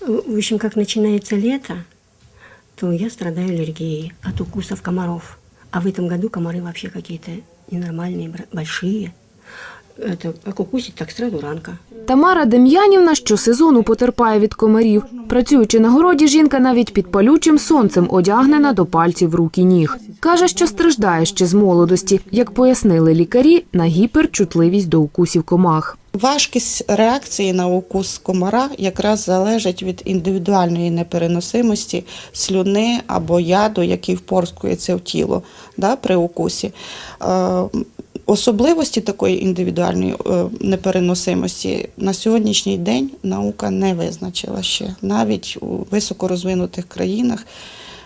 В общем, как начинается лето, то я страдаю аллергией от укусов комаров. А в этом году комары вообще какие-то ненормальные, бра- большие. Это как укусить, так сразу ранка. Тамара Дем'янівна щосезону потерпає від комарів. Працюючи на городі, жінка навіть під палючим сонцем одягнена до пальців рук і ніг. Каже, що страждає ще з молодості, як пояснили лікарі, на гіперчутливість до укусів комах. Важкість реакції на укус комара якраз залежить від індивідуальної непереносимості слюни або яду, який впорскується в тіло да, при укусі. Е, Особливості такої індивідуальної е, непереносимості на сьогоднішній день наука не визначила ще. Навіть у високорозвинутих країнах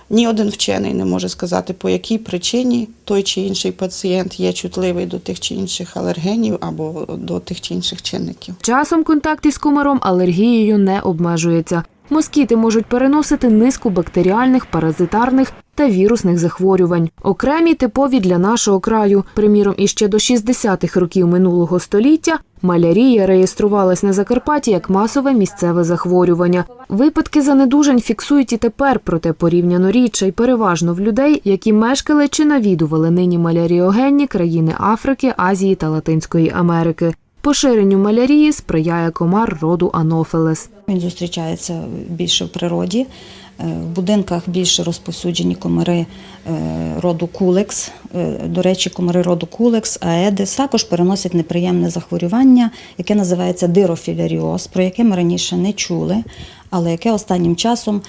ні один вчений не може сказати, по якій причині той чи інший пацієнт є чутливий до тих чи інших алергенів або до тих чи інших чинників. Часом контакт із комаром алергією не обмежується. Москіти можуть переносити низку бактеріальних, паразитарних та вірусних захворювань. Окремі типові для нашого краю. Приміром, іще до 60-х років минулого століття малярія реєструвалась на Закарпатті як масове місцеве захворювання. Випадки занедужань фіксують і тепер, проте порівняно рідше й переважно в людей, які мешкали чи навідували нині маляріогенні країни Африки, Азії та Латинської Америки. Поширенню малярії сприяє комар роду Анофелес. Він зустрічається більше в природі. Е, В будинках більше розповсюджені комари е, роду кулекс. Е, До речі, комари роду кулекс, аедис також переносять неприємне захворювання, яке називається дирофіляріоз, про яке ми раніше не чули, але яке останнім часом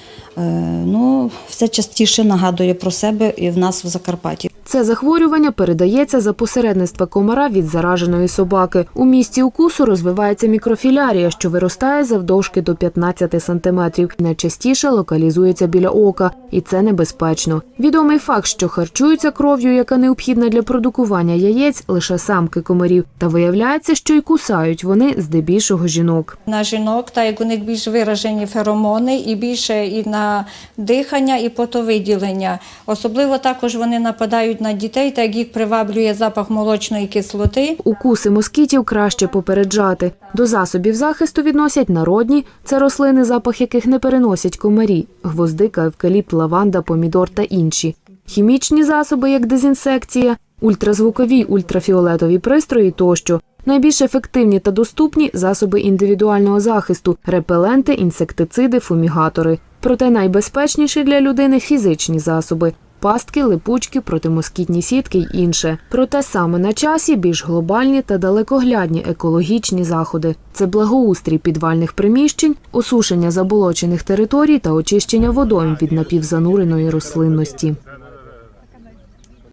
ну, все частіше нагадує про себе і в нас в Закарпатті. Це захворювання передається за посередництва комара від зараженої собаки. У місці укусу розвивається мікрофілярія, що виростає завдовжки до 15 сантиметрів. Найчастіше локалізується біля ока, і це небезпечно. Відомий факт, що харчуються кров'ю, яка необхідна для продукування яєць, лише самки комарів. Та виявляється, що й кусають вони здебільшого жінок. на жінок, так як у них більш виражені феромони і більше і на дихання, і потовиділення. Особливо також вони нападають на дітей, так їх приваблює запах молочної кислоти. Укуси москітів краще попереджати. До засобів захисту відносять народні, це рослини, запах яких не переносять комарі, гвоздика, евкаліпт, лаванда, помідор та інші. Хімічні засоби, як дезінсекція, ультразвукові, ультрафіолетові пристрої тощо. Найбільш ефективні та доступні засоби індивідуального захисту, репеленти, інсектициди, фумігатори. Проте найбезпечніші для людини фізичні засоби. Пастки, липучки, протимоскітні сітки й інше. Проте саме на часі більш глобальні та далекоглядні екологічні заходи. Це благоустрій підвальних приміщень, осушення заболочених територій та очищення водойм від напівзануреної рослинності.